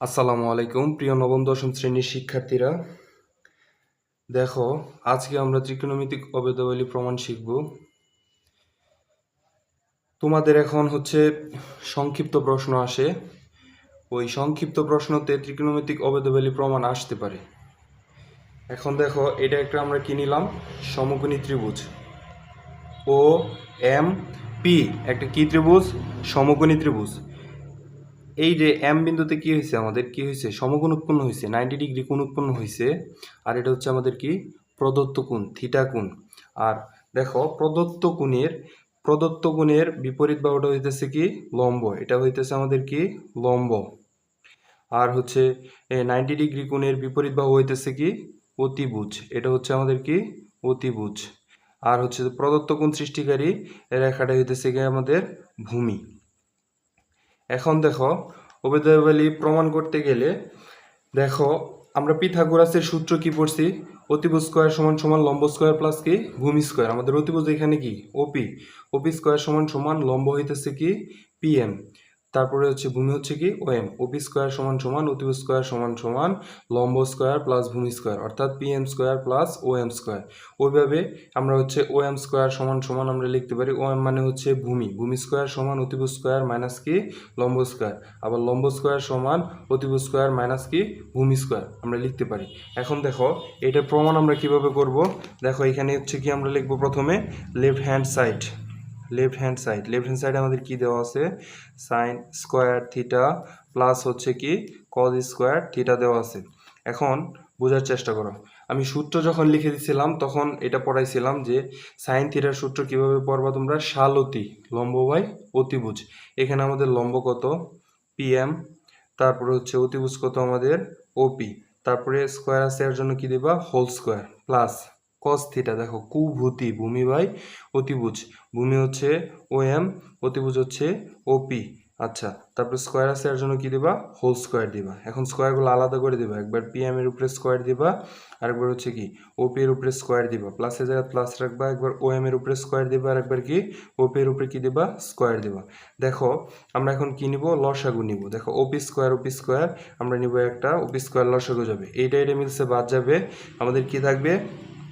আসসালামু আলাইকুম, প্রিয় নবম, দশম শ্রেণির শিক্ষার্থীরা। দেখো, আজকে আমরা ত্রিকোণমিতিক অবেদাবলী প্রমাণ শিখব। তোমাদের এখন হচ্ছে সংক্ষিপ্ত প্রশ্ন আসে। ওই সংক্ষিপ্ত প্রশ্নতে ত্রিকোণমিতিক অবেদাবলী প্রমাণ আসতে পারে। এখন দেখো, এটা একটা আমরা কি নিলাম? সমকোণী ত্রিভুজ। ও, এম, পি, একটা কি ত্রিভুজ? সমকোণী ত্রিভুজ। এই যে এম বিন্দুতে কি হয়েছে আমাদের? কি হয়েছে? সমকোণ উৎপন্ন হয়েছে নাইনটি ডিগ্রি কোণ উৎপন্ন হয়েছে। আর এটা হচ্ছে আমাদের কি? প্রদত্ত কোণ থিটা কোণ। আর দেখো, প্রদত্ত কোণের প্রদত্ত কোণের বিপরীত বাহুটা হইতেছে কি? লম্ব। এটা হইতেছে আমাদের কি? লম্ব। আর হচ্ছে নাইনটি ডিগ্রি কোণের বিপরীত বাহু হইতেছে কি? অতিভুজ। এটা হচ্ছে আমাদের কি? অতিভুজ। আর হচ্ছে প্রদত্ত কোণ সৃষ্টিকারী রেখাটা হইতেছে কি? আমাদের ভূমি। এখন দেখো অবেদয়বালি প্রমাণ করতে গেলে, দেখো, আমরা পিথাগোরাসের সূত্র কি পড়ছি? অতিব স্কোয়ার সমান সমান লম্ব স্কোয়ার প্লাস কি? ভূমি স্কোয়ার আমাদের অতিভুজ এখানে কি? ওপি ওপি স্কোয়ার সমান সমান লম্ব হইতেছে কি? পিএম তারপরে হচ্ছে ভূমি হচ্ছে কি ওএম ওপি স্কোয়ার সমান সমান অতিভুজ স্কোয়ার সমান সমান, লম্ব স্কোয়ার প্লাস ভূমি স্কোয়ার অর্থাৎ PM square plus OM square ওইভাবে আমরা হচ্ছে ওএম স্কোয়ার সমান সমান আমরা লিখতে পারি ওএম মানে হচ্ছে ভূমি ভূমি স্কোয়ার সমান অতিভুজ স্কোয়ার মাইনাস কি লম্ব স্কোয়ার আবার লম্ব স্কোয়ার সমান অতিভুজ স্কোয়ার মাইনাস কি ভূমি স্কোয়ার আমরা লিখতে পারি। এখন দেখো, এটার প্রমাণ আমরা কীভাবে করব? দেখো, এখানে হচ্ছে কি আমরা লিখব প্রথমে left hand side left hand side left hand সাইডে আমাদের কি দেওয়া আছে? সাইন স্কোয়ার থিটা প্লাস হচ্ছে কি? কজ স্কোয়ার থিটা দেওয়া আছে। এখন বোঝার চেষ্টা করো। আমি সূত্র যখন লিখে দিছিলাম, তখন এটা পড়াইছিলাম যে সাইন থিটার সূত্র কীভাবে পড়বা তোমরা? শালতি লম্ব বাই অতিভুজ। এখানে আমাদের লম্ব কত? পিএম তারপরে হচ্ছে অতিভুজ কত আমাদের? ওপি তারপরে স্কোয়ার আছে এর জন্য কি দেবা? Whole square plus cos theta দেখো, কুভূতি, ভূমি বাই অতিভুজ। ভূমি হচ্ছে ও এম অতিভুজ হচ্ছে ওপি আচ্ছা তারপরে স্কোয়ার আছে, এর জন্য কি দিবা? হোল স্কোয়ার দিবা। এখন স্কোয়ারগুলো আলাদা করে দিবা। একবার পি এম এর উপরে স্কোয়ার দিবা, আরেকবার হচ্ছে কি ওপি এর উপরে স্কোয়ার দিবা। প্লাসের জায়গায় প্লাস রাখবা, একবার ও এম এর উপরে স্কোয়ার দিবা আর একবার কি ওপি এর উপরে কি দিবা? স্কোয়ার দিবা। দেখো, আমরা এখন কি নিব? লসাগু নিব। দেখো ওপি স্কোয়ার ওপি স্কোয়ার আমরা নিব একটা ওপি স্কোয়ার লসাগু যাবে। এইটা এটা মিলছে, বাদ যাবে। আমাদের কি থাকবে?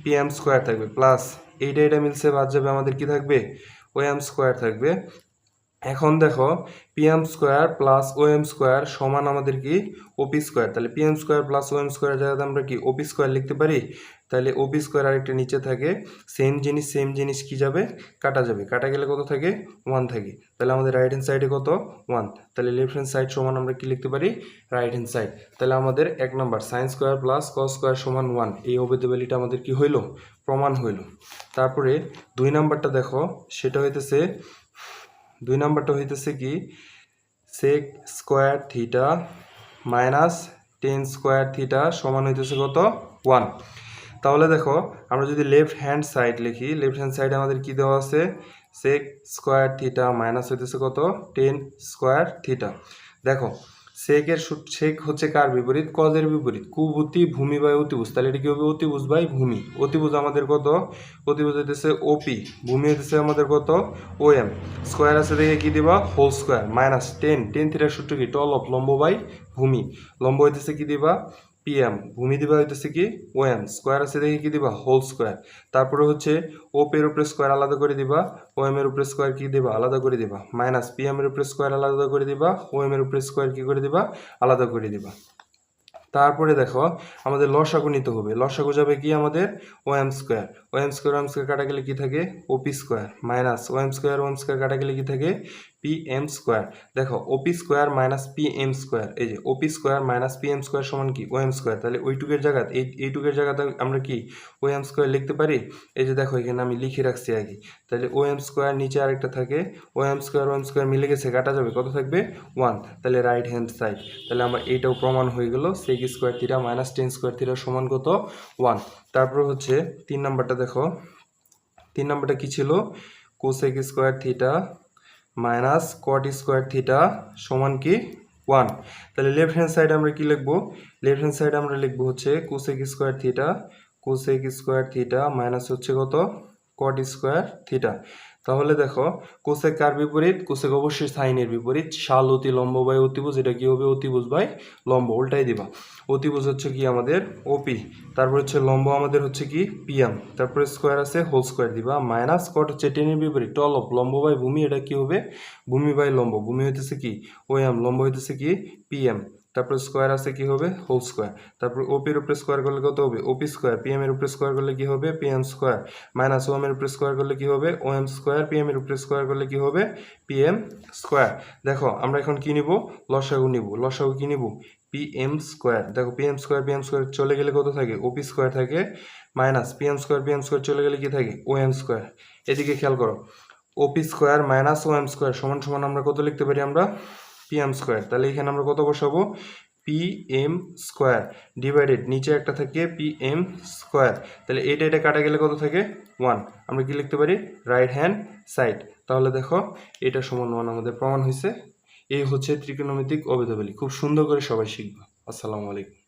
পি এম স্কোয়ার থাকবে প্লাস এইটা এটা মিলছে, বাদ যাবে আমাদের কি থাকবে? ও এম স্কোয়ার থাকবে। এখন দেখো PM square plus O M square সমান আমাদের কি? ওপি স্কোয়ার তাহলে PM square plus O M square জায়গাতে আমরা কি ওপি স্কোয়ার লিখতে পারি? তাহলে ওপি স্কোয়ার আরেকটা নিচে থাকে। সেম জিনিস সেম জিনিস কি যাবে? কাটা যাবে। কাটা গেলে কত থাকে? ওয়ান থাকে। তাহলে আমাদের রাইট হ্যান্ড সাইডে কত? ওয়ান তাহলে লেফট হ্যান্ড সাইড সমান আমরা কি লিখতে পারি? রাইট হ্যান্ড সাইড তাহলে আমাদের এক নম্বর sine square plus cos square সমান ওয়ান এই অবেদেবেলিটা আমাদের কি হইল? প্রমাণ হইল। তারপরে দুই নাম্বারটা দেখো, সেটা হইতেছে দুই নম্বরটা হইতেছে কি? Sec square theta minus tan square theta সমান হইতেছে কত? ওয়ান তাহলে দেখো, আমরা যদি লেফট হ্যান্ড সাইড লিখি লেফট হ্যান্ড সাইডে আমাদের কি দেওয়া আছে? সেক স্কোয়ার থিটা মাইনাস হইতেছে কত? টেন স্কোয়ার থিটা দেখো সেকের সেক হচ্ছে কার বিপরীত? কজের বিপরীত? কুভূতি ভূমি বা অতিভুজ। তাহলে এটা কী হবে? অতিভুজ বাই ভূমি। অতিভুজ আমাদের কত? অতিভুজ হইতেছে ওপি ভূমি হইতেছে আমাদের কত? ও এম স্কোয়ার আছে দেখে কী দিবা? Whole square minus tan tan থিটার সূত্র কি? টল অফ লম্ব বাই ভূমি। লম্ব হইতেছে কি দিবা? পিএম ভূমি দিবা হইতেছে কি? ও এম স্কোয়ার আছে দেখে কি দিবা? হোল স্কোয়ার তারপরে হচ্ছে ও পের উপরে স্কোয়ার আলাদা করে দিবা ও এম এর উপরে স্কোয়ার কি দিবা? আলাদা করে দিবা। মাইনাস পিএম এর উপরে স্কোয়ার আলাদা করে দিবা ওএম এম এর উপরে স্কোয়ার কি করে দিবা? আলাদা করে দিবা। তারপরে দেখো, আমাদের লসাগু নিতে হবে। লসাগু যাবে কি আমাদের? O M square. O M square M square কাটা গেলে কি থাকে? OP square minus O M square O M square কাটা গেলে কি থাকে? P M square. দেখো, OP square minus P M square. এই যে, OP square minus P M square সমান কি? O M square. তাহলে ওইটুকের জায়গাতে এই, এইটুকের জায়গাতে আমরা কি? ও এম স্কোয়ার লিখতে পারি? এই যে দেখো, এখানে আমি লিখে রাখছি আগে। তাহলে ও এম স্কোয়ার নিচে আরেকটা থাকে। O M square O M square মিলে গেছে, কাটা যাবে। কত থাকবে? ওয়ান। তাহলে রাইট হ্যান্ড সাইড। তাহলে আমার এইটাও প্রমাণ হয়ে গেলো গেল sec square theta minus tan square theta সমান কত? ওয়ান তারপর হচ্ছে তিন নাম্বারটা দেখো। তিন নাম্বারটা কি ছিল? Cosec square theta minus cot square theta সমান কি? ওয়ান তাহলে লেফট হ্যান্ড সাইড আমরা কি লিখব? লেফট হ্যান্ড সাইড আমরা লিখব হচ্ছে cosec square theta cosec square theta minus হচ্ছে কত? কট স্কোয়ার থিটা তাহলে দেখো কোসেক কার বিপরীত? কোসেক অবশ্যই সাইনের বিপরীত। শাল অতি লম্ব বাই অতিভুজ, এটা কি হবে? অতিভুজ বাই লম্ব, উল্টাই দিবা। অতিভুজ হচ্ছে কি আমাদের ওপি তারপর হচ্ছে লম্ব আমাদের হচ্ছে কি? পিএম তারপরে স্কোয়ার আছে হোল স্কোয়ার দিবা। মাইনাস কট হচ্ছে টেনের বিপরীত টল অফ লম্ব বাই ভূমি, এটা কি হবে? ভূমি বাই লম্ব, ভূমি হইতেছে কি? ওএম লম্ব হইতেছে কি? পিএম তারপর স্কোয়ার আছে কি হবে? হোল স্কোয়ার তারপর ওপির উপরে স্কোয়ার করলে কত হবে? ওপি স্কোয়ার পিএম এর উপরে স্কোয়ার করলে কি হবে? পিএম স্কোয়ার মাইনাস ওএম এর উপরে স্কোয়ার করলে কি হবে? ওএম স্কোয়ার পিএম এর উপরে স্কোয়ার করলে কি হবে? পিএম স্কোয়ার দেখো, আমরা এখন কি নিব? লসাগু নিব। লসাগু কি নিব? পিএম স্কোয়ার দেখো পিএম স্কোয়ার পিএম স্কোয়ার চলে গেলে কত থাকে? ওপি স্কোয়ার থাকে minus PM square PM square চলে গেলে কি থাকে? ওএম স্কোয়ার এদিকে খেয়াল করো। OP square minus OM square সমান সমান আমরা কত লিখতে পারি আমরা? পিএম স্কোয়ার তাহলে এখানে আমরা কত বসাবো? পি এম স্কোয়ার ডিভাইডেড নিচে একটা থাকে পি এম স্কোয়ার তাহলে এটা এটা কাটা গেলে কত থাকে? ওয়ান আমরা কি লিখতে পারি? রাইট হ্যান্ড সাইড তাহলে দেখো, এটা সমান ওয়ান আমাদের প্রমাণ হয়েছে। এই হচ্ছে ত্রিকোণমিতিক অবেদাবলী। খুব সুন্দর করে সবাই শিখবে। আসসালামু আলাইকুম।